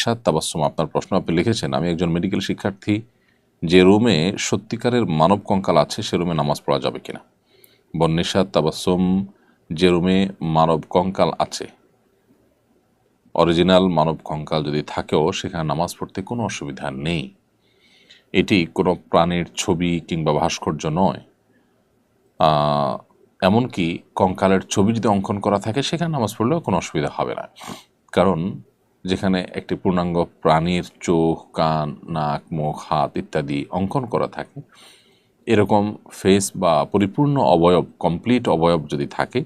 নিঃস্বাদ তাবাসুম আপনার প্রশ্ন আপনি লিখেছেন। আমি একজন মেডিকেল শিক্ষার্থী, যে রুমে সত্যিকারের মানব কঙ্কাল আছে, সে রুমে নামাজ পড়া যাবে কিনা? বন্নিসাদ তাবাসুম যে রুমে মানব কঙ্কাল আছে অরিজিনাল মানব কঙ্কাল যদি থাকেও, সেখানে নামাজ পড়তে কোনো অসুবিধা নেই। এটি কোনো প্রাণীর ছবি কিংবা ভাস্কর্য নয়। এমনকি কঙ্কালের ছবি যদি অঙ্কন করা থাকে, সেখানে নামাজ পড়লেও কোনো অসুবিধা হবে না। কারণ যেখানে একটি পূর্ণাঙ্গ প্রাণীর চোখ, কান, নাক, মুখ, হাত ইত্যাদি অঙ্কন করা থাকে। এরকম ফেস বা পরিপূর্ণ অবয়ব কমপ্লিট অবয়ব যদি থাকে,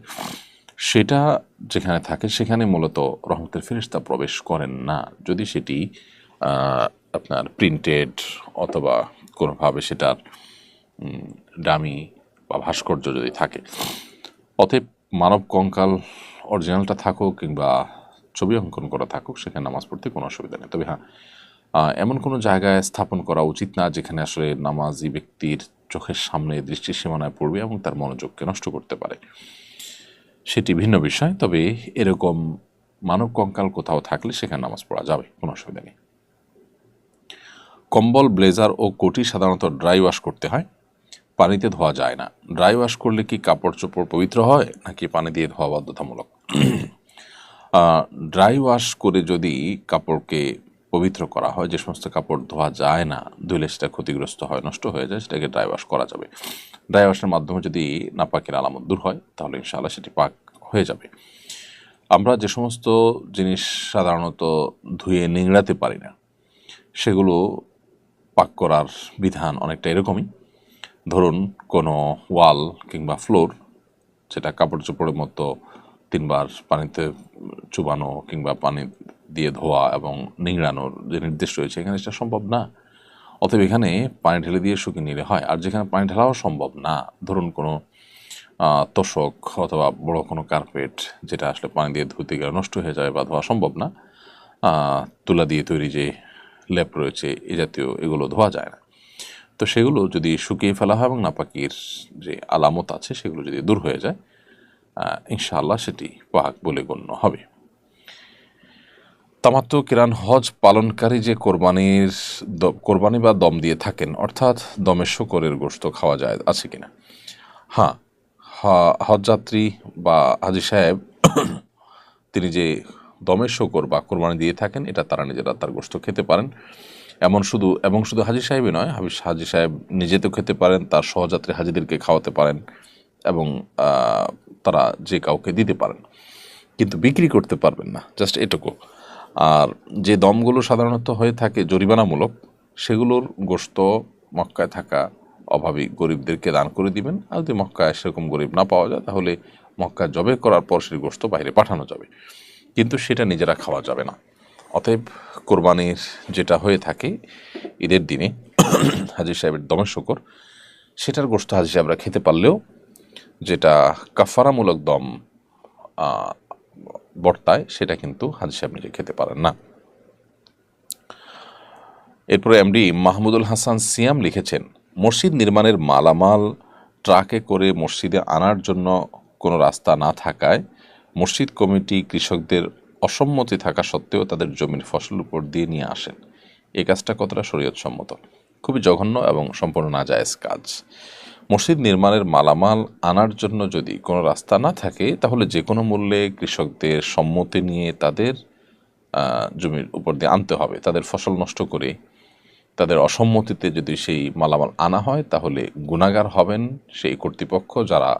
সেটা যেখানে থাকে সেখানে মূলত রহমতের ফেরিস্তা প্রবেশ করেন না। যদি সেটি আপনার প্রিন্টেড অথবা কোনোভাবে সেটার ডামি বা ভাস্কর্য যদি থাকে। অতএব মানব কঙ্কাল অরিজিনালটা থাকুক কিংবা ছবি অঙ্কন করা থাকুক, সেখানে নামাজ পড়তে কোনো অসুবিধা নেই। তবে হ্যাঁ এমন কোনো জায়গায় স্থাপন করা উচিত না যেখানে আসলে নামাজি ব্যক্তির চোখের সামনে দৃষ্টি সীমানায় পড়বে এবং তার মনোযোগকে নষ্ট করতে পারে। সেটি ভিন্ন বিষয়, তবে এরকম মানব কঙ্কাল কোথাও থাকলে সেখানে নামাজ পড়া যাবে, কোনো অসুবিধা নেই। কম্বল, ব্লেজার ও কোটি সাধারণত ড্রাই ওয়াশ করতে হয়। পানিতে ধোয়া যায় না। ড্রাই ওয়াশ করলে কি কাপড় চোপড় পবিত্র হয়, নাকি পানি দিয়ে ধোয়া বাধ্যতামূলক? ড্রাই ওয়াশ করে যদি কাপড়কে পবিত্র করা হয়, যে সমস্ত কাপড় ধোয়া যায় না, ধুলে সেটা ক্ষতিগ্রস্ত হয়, নষ্ট হয়ে যায়, সেটাকে ড্রাই ওয়াশ করা যাবে। ড্রাই ওয়াশের মাধ্যমে যদি নাপাকের আলামত দূর হয়, তাহলে ইনশাআল্লাহ সেটি পাক হয়ে যাবে। আমরা যে সমস্ত জিনিস সাধারণত ধুয়ে নিংড়াতে পারি না, সেগুলো পাক করার বিধান অনেকটা এরকমই। ধরুন কোনো ওয়াল কিংবা ফ্লোর, যেটা কাপড় চোপড়ের মতো তিনবার পানিতে চুবানো কিংবা পানি দিয়ে ধোয়া এবং নিংড়ানোর যে নির্দেশ রয়েছে, এখানে সেটা সম্ভব না। অতএব এখানে পানি ঢেলে দিয়ে শুকিয়ে নিলে হয়। আর যেখানে পানি ঢালাও সম্ভব না, ধরুন কোনো তোষক অথবা বড় কোনো কার্পেট যেটা আসলে পানি দিয়ে ধুতে গেলে নষ্ট হয়ে যায় বা ধোয়া সম্ভব না তুলা দিয়ে তৈরি যে লেপ রয়েছে, এ জাতীয় এগুলো ধোয়া যায় না। তো সেগুলো যদি শুকিয়ে ফেলা হয় এবং নাপাকির যে আলামত আছে, সেগুলো যদি দূর হয়ে যায় ইনশাআল্লাহ সেটি পাক বলে গণ্য হবে। তামাত্ম কিরান হজ পালনকারী যে কোরবানির কোরবানি বা দম দিয়ে থাকেন, অর্থাৎ দমের শকরের গোশত খাওয়া যায়, আছে কিনা? হ্যাঁ হজযাত্রী বা হাজি সাহেব তিনি যে দমের শকর বা কোরবানি দিয়ে থাকেন, এটা তারা নিজেরা তার গোশত খেতে পারেন। এমন শুধু, এবং শুধু হাজি সাহেবই নয় হাজি সাহেব নিজে তো খেতে পারেন, তার সহযাত্রী হাজিদেরকে খাওয়াতে পারেন। এবং তারা যে কাউকে দিতে পারেন, কিন্তু বিক্রি করতে পারবেন না জাস্ট এটুকু। আর যে দমগুলো সাধারণত হয়ে থাকে জরিমানামূলক, সেগুলোর গোশত মক্কায় থাকা অভাবী গরিবদেরকে দান করে দিবেন। আর যদি মক্কায় সেরকম গরিব না পাওয়া যায়, তাহলে মক্কা জবে করার পর সেই গোশত বাইরে পাঠানো যাবে। কিন্তু সেটা নিজেরা খাওয়া যাবে না। অতএব কোরবানির যেটা হয়ে থাকে ঈদের দিনে হাজির সাহেবের দমের শকর, সেটার গোশত হাজির সাহেবরা খেতে পারলেও যেটা কাফারামূলক দম বর্তায়, সেটা কিন্তু হাজি সাহেব নিজে খেতে পারেন না। এরপরে এমডি মাহমুদুল হাসান সিয়াম লিখেছেন, মসজিদ নির্মাণের মালামাল ট্রাকে করে মসজিদে আনার জন্য কোনো রাস্তা না থাকায় মসজিদ কমিটি কৃষকদের অসম্মতি থাকা সত্ত্বেও তাদের জমির ফসল উপর দিয়ে নিয়ে আসেন। এই কাজটা কতটা শরীয়তসম্মত? খুবই জঘন্য এবং সম্পূর্ণ নাজায়েজ কাজ। মসজিদ নির্মাণের মালামাল আনার জন্য যদি কোনো রাস্তা না থাকে, তাহলে যে কোনো মূল্যে কৃষকদের সম্মতি নিয়ে তাদের জমির উপর দিয়ে আনতে হবে। তাদের ফসল নষ্ট করে তাদের অসম্মতিতে যদি সেই মালামাল আনা হয়, তাহলে গুণাগার হবেন সেই কর্তৃপক্ষ যারা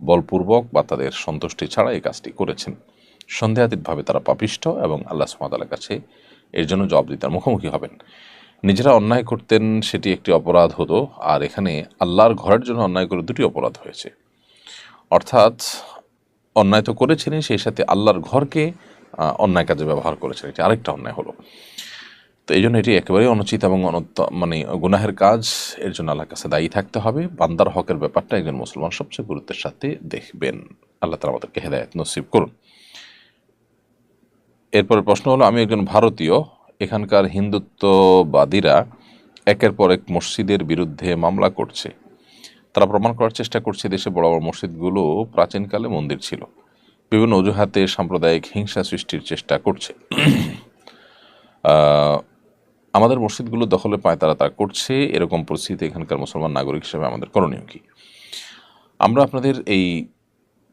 বলপূর্বক বা তাদের সন্তুষ্টি ছাড়া এই কাজটি করেছেন। সন্দেহাতীতভাবে তারা পাপিষ্ট এবং আল্লাহ সুমাতালার কাছে এর জন্য জবাবদিতার মুখোমুখি হবেন। নিজেরা অন্যায় করতেন সেটি একটি অপরাধ হতো, আর এখানে আল্লাহর ঘরের জন্য অন্যায় করে দুটি অপরাধ হয়েছে। অর্থাৎ, অন্যায় তো করেছেনই, সেই সাথে আল্লাহর ঘরকে অন্যায় কাজে ব্যবহার করেছেন। এটি আরেকটা অন্যায় হলো। তো এই জন্য এটি একেবারেই অনুচিত এবং মানে গুনাহের কাজ, এর জন্য আল্লাহর কাছে দায়ী থাকতে হবে। বান্দার হকের ব্যাপারটা একজন মুসলমান সবচেয়ে গুরুত্বের সাথে দেখবেন। আল্লাহ তালা আমাদেরকে হেদায়ত নসিব করুন। এরপরে প্রশ্ন হলো, আমি একজন ভারতীয় এখানকার হিন্দুত্ববাদীরা একের পর এক মসজিদের বিরুদ্ধে মামলা করছে। তারা প্রমাণ করার চেষ্টা করছে দেশে বড় বড় মসজিদগুলো প্রাচীনকালে মন্দির ছিল। বিভিন্ন অজুহাতে সাম্প্রদায়িক হিংসা সৃষ্টির চেষ্টা করছে। আমাদের মসজিদগুলো দখলে পায় তারা তা করছে। এরকম পরিস্থিতি এখানকার মুসলমান নাগরিক হিসেবে আমাদের করণীয় কি? আমরা আপনাদের এই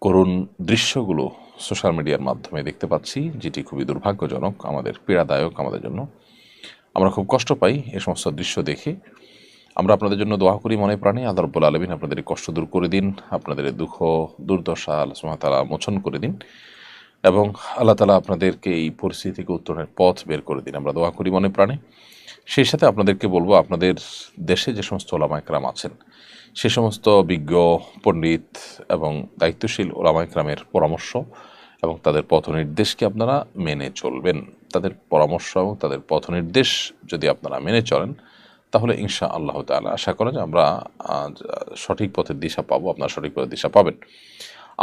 করুণ দৃশ্যগুলো সোশ্যাল মিডিয়ার মাধ্যমে দেখতে পাচ্ছি, যেটি খুবই দুর্ভাগ্যজনক, আমাদের পীড়াদায়ক, আমাদের জন্য। আমরা খুব কষ্ট পাই এ সমস্ত দৃশ্য দেখে। আমরা আপনাদের জন্য দোয়া করি মনে প্রাণে, আল্লাহ আলমিন আপনাদের কষ্ট দূর করে দিন, আপনাদের দুঃখ, দুর্দশা সুবহানাহু ওয়া মোচন করে দিন এবং আল্লাহ তালা আপনাদেরকে এই পরিস্থিতি থেকে উত্তরণের পথ বের করে দিন। আমরা দোয়া করি মনে প্রাণে। সেই সাথে আপনাদেরকে বলব, আপনাদের দেশে যে সমস্ত ওলামাইকরাম আছেন, সে সমস্ত বিজ্ঞ, পণ্ডিত এবং দায়িত্বশীল ওলামাইকরামের পরামর্শ এবং তাদের পথ নির্দেশকে আপনারা মেনে চলবেন। তাদের পরামর্শ এবং তাদের পথ নির্দেশ যদি আপনারা মেনে চলেন, তাহলে ইনশা আল্লাহ তাআলা আশা করেন যে আমরা সঠিক পথের দিশা পাবো, আপনারা সঠিক পথের দিশা পাবেন।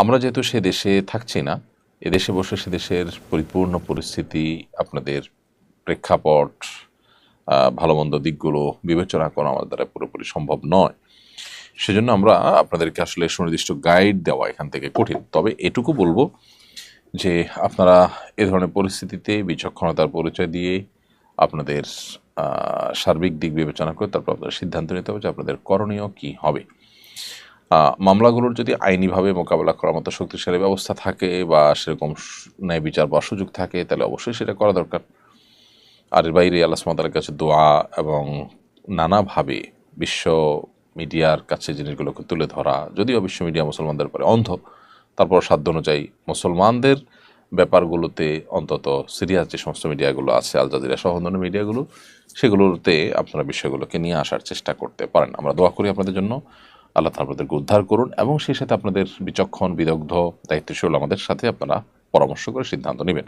আমরা যেহেতু সে দেশে থাকছি না এদেশে বসে সে দেশের পরিপূর্ণ পরিস্থিতি, আপনাদের প্রেক্ষাপট ভালো মন্দ দিকগুলো বিবেচনা করা আমাদের দ্বারা পুরোপুরি সম্ভব নয়। সেজন্য আমরা আপনাদেরকে আসলে সুনির্দিষ্ট গাইড দেওয়া এখান থেকে কঠিন। তবে এটুকু বলব যে আপনারা এ ধরনের পরিস্থিতিতে বিচক্ষণতার পরিচয় দিয়ে আপনাদের সার্বিক দিক বিবেচনা করে তারপর আপনাদের সিদ্ধান্ত নিতে হবে যে আপনাদের করণীয় কি হবে। মামলাগুলোর যদি আইনিভাবে মোকাবেলা করার মতো শক্তিশালী ব্যবস্থা থাকে বা সেরকম ন্যায় বিচার বা সুযোগ থাকে, তাহলে অবশ্যই সেটা করা দরকার। আর এর বাইরে আল্লাহ সুমাতার কাছে দোয়া এবং নানাভাবে বিশ্ব মিডিয়ার কাছে জিনিসগুলোকে তুলে ধরা, যদিও বিশ্ব মিডিয়া মুসলমানদের পরে অন্ধ, তারপর সাধ্য অনুযায়ী মুসলমানদের ব্যাপারগুলোতে অন্তত সিরিয়াস যে সমস্ত মিডিয়াগুলো আছে, আল জাজিরা সহ অন্যান্য মিডিয়াগুলো, সেগুলোতে আপনারা বিষয়গুলোকে নিয়ে আসার চেষ্টা করতে পারেন। আমরা দোয়া করি আপনাদের জন্য। আল্লাহ তাআলা আপনাদেরকে উদ্ধার করুন এবং সেই সাথে আপনাদের বিচক্ষণ, বিদগ্ধ, দায়িত্বশীল আমাদের সাথে আপনারা পরামর্শ করে সিদ্ধান্ত নেবেন।